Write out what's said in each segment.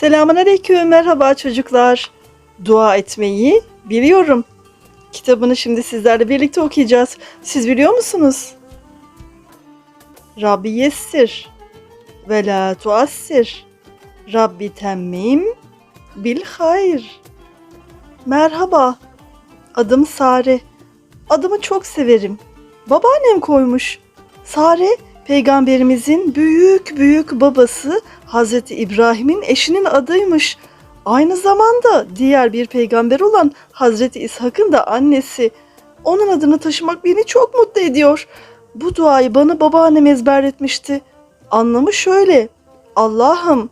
Selamun aleyküm, merhaba çocuklar. Dua etmeyi biliyorum. Kitabını şimdi sizlerle birlikte okuyacağız. Siz biliyor musunuz? Rabbi yessir ve la tuassir. Rabbi temmim bil hayr. Merhaba, adım Sare. Adımı çok severim. Babaannem koymuş. Sare, peygamberimizin büyük büyük babası Hazreti İbrahim'in eşinin adıymış. Aynı zamanda diğer bir peygamber olan Hazreti İshak'ın da annesi. Onun adını taşımak beni çok mutlu ediyor. Bu duayı bana babaannem ezberletmişti. Anlamı şöyle. Allah'ım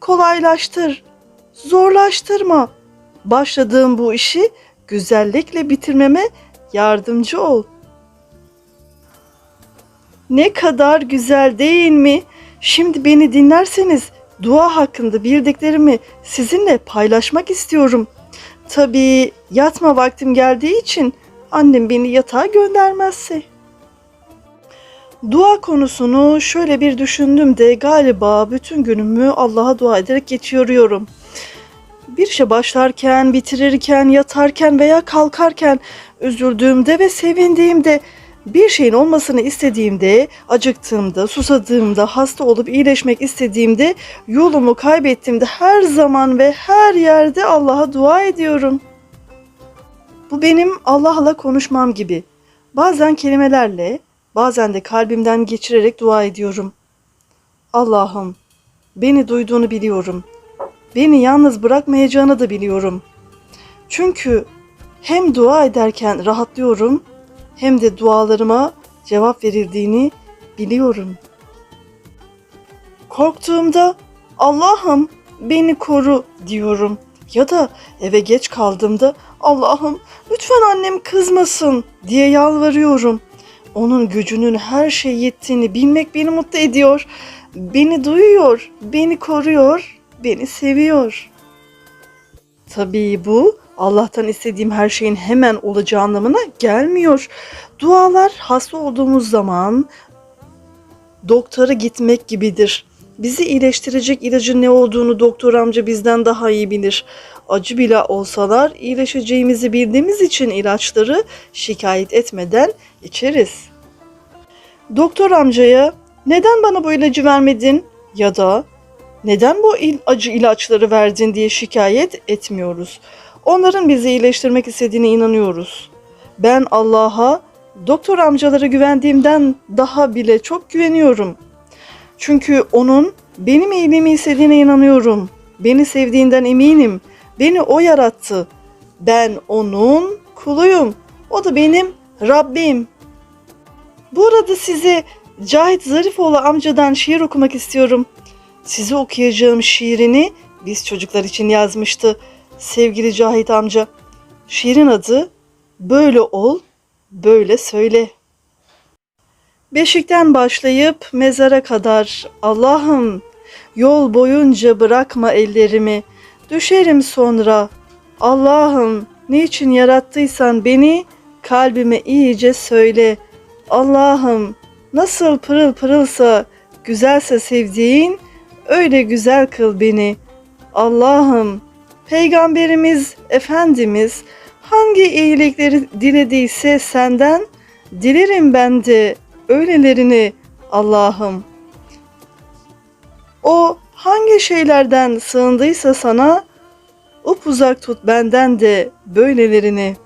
kolaylaştır, zorlaştırma. Başladığım bu işi güzellikle bitirmeme yardımcı ol. Ne kadar güzel değil mi? Şimdi beni dinlerseniz dua hakkında bildiklerimi sizinle paylaşmak istiyorum. Tabii yatma vaktim geldiği için annem beni yatağa göndermezse. Dua konusunu şöyle bir düşündüm de galiba bütün günümü Allah'a dua ederek geçiriyorum. Bir işe başlarken, bitirirken, yatarken veya kalkarken, üzüldüğümde ve sevindiğimde, bir şeyin olmasını istediğimde, acıktığımda, susadığımda, hasta olup iyileşmek istediğimde, yolumu kaybettiğimde her zaman ve her yerde Allah'a dua ediyorum. Bu benim Allah'la konuşmam gibi. Bazen kelimelerle, bazen de kalbimden geçirerek dua ediyorum. Allah'ım, beni duyduğunu biliyorum. Beni yalnız bırakmayacağını da biliyorum. Çünkü hem dua ederken rahatlıyorum hem de dualarıma cevap verildiğini biliyorum. Korktuğumda Allah'ım beni koru diyorum. Ya da eve geç kaldığımda Allah'ım lütfen annem kızmasın diye yalvarıyorum. Onun gücünün her şey yettiğini bilmek beni mutlu ediyor. Beni duyuyor, beni koruyor, beni seviyor. Tabii bu Allah'tan istediğim her şeyin hemen olacağı anlamına gelmiyor. Dualar hasta olduğumuz zaman doktora gitmek gibidir. Bizi iyileştirecek ilacın ne olduğunu doktor amca bizden daha iyi bilir. Acı bile olsalar iyileşeceğimizi bildiğimiz için ilaçları şikayet etmeden içeriz. Doktor amcaya neden bana bu ilacı vermedin ya da neden bu acı ilaçları verdin diye şikayet etmiyoruz. Onların bizi iyileştirmek istediğine inanıyoruz. Ben Allah'a doktor amcalara güvendiğimden daha bile çok güveniyorum. Çünkü onun benim iyiliğimi istediğine inanıyorum. Beni sevdiğinden eminim. Beni o yarattı. Ben onun kuluyum. O da benim Rabbim. Bu arada size Cahit Zarifoğlu amcadan şiir okumak istiyorum. Size okuyacağım şiirini biz çocuklar için yazmıştı sevgili Cahit amca. Şiirin adı Böyle ol, böyle söyle. Beşikten başlayıp mezara kadar Allah'ım yol boyunca bırakma ellerimi. Düşerim sonra. Allah'ım niçin yarattıysan beni kalbime iyice söyle. Allah'ım nasıl pırıl pırılsa güzelse sevdiğin öyle güzel kıl beni. Allah'ım Peygamberimiz Efendimiz hangi iyilikleri dilediyse senden dilerim ben de öylelerini Allah'ım. O hangi şeylerden sığındıysa sana upuzak tut benden de böylelerini.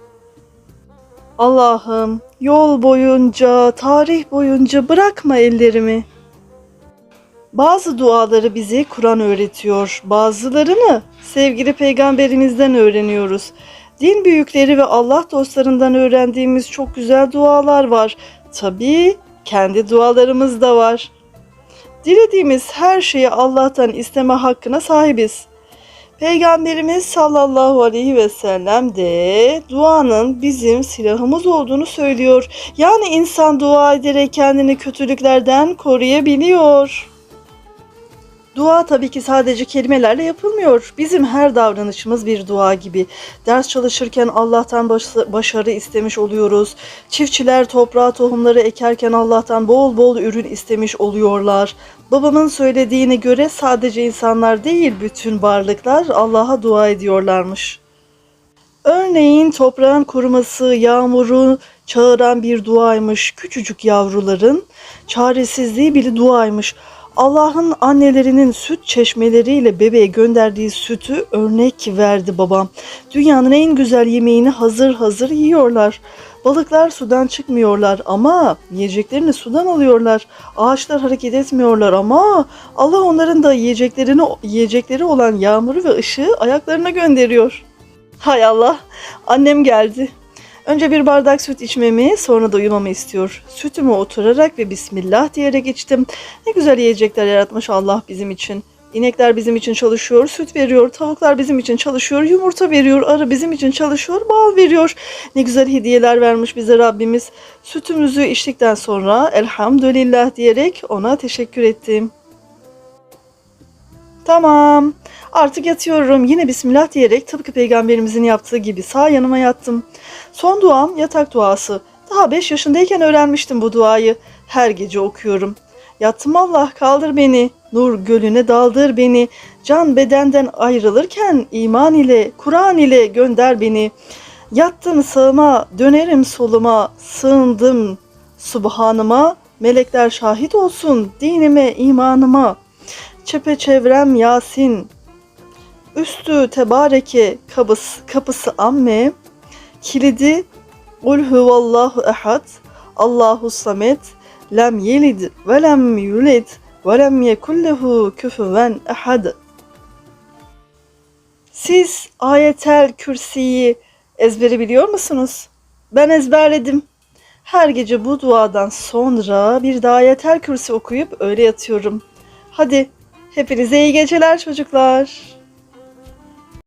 Allah'ım yol boyunca, tarih boyunca bırakma ellerimi. Bazı duaları bize Kur'an öğretiyor. Bazılarını sevgili peygamberimizden öğreniyoruz. Din büyükleri ve Allah dostlarından öğrendiğimiz çok güzel dualar var. Tabii kendi dualarımız da var. Dilediğimiz her şeyi Allah'tan isteme hakkına sahibiz. Peygamberimiz sallallahu aleyhi ve sellem de duanın bizim silahımız olduğunu söylüyor. Yani insan dua ederek kendini kötülüklerden koruyabiliyor. Dua tabii ki sadece kelimelerle yapılmıyor. Bizim her davranışımız bir dua gibi. Ders çalışırken Allah'tan baş- başarı istemiş oluyoruz. Çiftçiler toprağa tohumları ekerken Allah'tan bol bol ürün istemiş oluyorlar. Babamın söylediğine göre sadece insanlar değil bütün varlıklar Allah'a dua ediyorlarmış. Örneğin toprağın kuruması, yağmuru çağıran bir duaymış. Küçücük yavruların çaresizliği bir duaymış. Allah'ın annelerinin süt çeşmeleriyle bebeğe gönderdiği sütü örnek verdi babam. Dünyanın en güzel yemeğini hazır hazır yiyorlar. Balıklar sudan çıkmıyorlar ama yiyeceklerini sudan alıyorlar. Ağaçlar hareket etmiyorlar ama Allah onların da yiyeceklerini yiyecekleri olan yağmuru ve ışığı ayaklarına gönderiyor. Hay Allah, annem geldi. Önce bir bardak süt içmemi, sonra da uyumamı istiyor. Sütümü oturarak ve Bismillah diyerek içtim. Ne güzel yiyecekler yaratmış Allah bizim için. İnekler bizim için çalışıyor, süt veriyor. Tavuklar bizim için çalışıyor, yumurta veriyor. Arı bizim için çalışıyor, bal veriyor. Ne güzel hediyeler vermiş bize Rabbimiz. Sütümüzü içtikten sonra elhamdülillah diyerek ona teşekkür ettim. Tamam. Artık yatıyorum. Yine Bismillah diyerek tıpkı peygamberimizin yaptığı gibi sağ yanıma yattım. Son duam yatak duası. Daha 5 yaşındayken öğrenmiştim bu duayı. Her gece okuyorum. Yattım Allah kaldır beni, nur gölüne daldır beni. Can bedenden ayrılırken iman ile, Kur'an ile gönder beni. Yattım sağıma, dönerim soluma, sığındım subhanıma. Melekler şahit olsun dinime, imanıma. Çepeçevrem Yasin, Üstü tebareke kapısı, kapısı amme, kilidi Kul huvallahu ehad, Allahu samet, lem yelid ve lem yulid ve lem yekullehu küfüven ehad. Siz ayetel kürsiyi ezberi biliyor musunuz? Ben ezberledim. Her gece bu duadan sonra bir de ayetel kürsi okuyup öyle yatıyorum. Hadi hepinize iyi geceler çocuklar.